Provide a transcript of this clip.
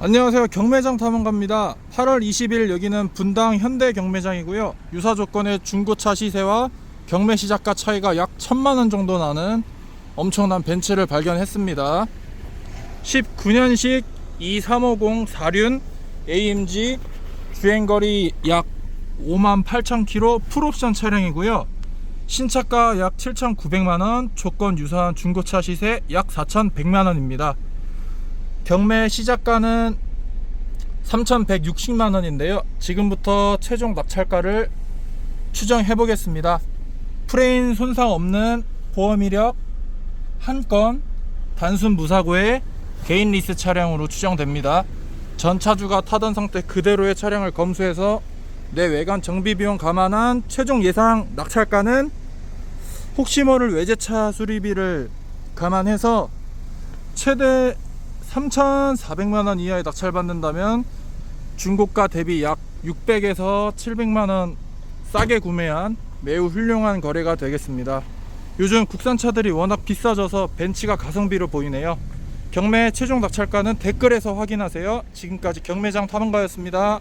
안녕하세요. 경매장 탐험가입니다. 8월 20일 여기는 분당 현대 경매장이고요. 유사 조건의 중고차 시세와 경매 시작가 차이가 약 천만원 정도 나는 엄청난 벤츠를 발견했습니다. 19년식 2350 4륜 AMG 주행거리 약 5만 8천 킬로 풀옵션 차량이고요. 신차가 약 7,900만원 조건 유사한 중고차 시세 약 4,100만원입니다 경매 시작가는 3,160만 원인데요. 지금부터 최종 낙찰가를 추정해 보겠습니다. 프레임 손상 없는 보험 이력 한 건 단순 무사고의 개인 리스 차량으로 추정됩니다. 전 차주가 타던 상태 그대로의 차량을 검수해서 내 외관 정비 비용 감안한 최종 예상 낙찰가는 혹시 모를 외제차 수리비를 감안해서 최대 3,400만 원 이하의 낙찰받는다면 중고가 대비 약 600에서 700만 원 싸게 구매한 매우 훌륭한 거래가 되겠습니다. 요즘 국산차들이 워낙 비싸져서 벤치가 가성비로 보이네요. 경매 최종 낙찰가는 댓글에서 확인하세요. 지금까지 경매장 탐험가였습니다.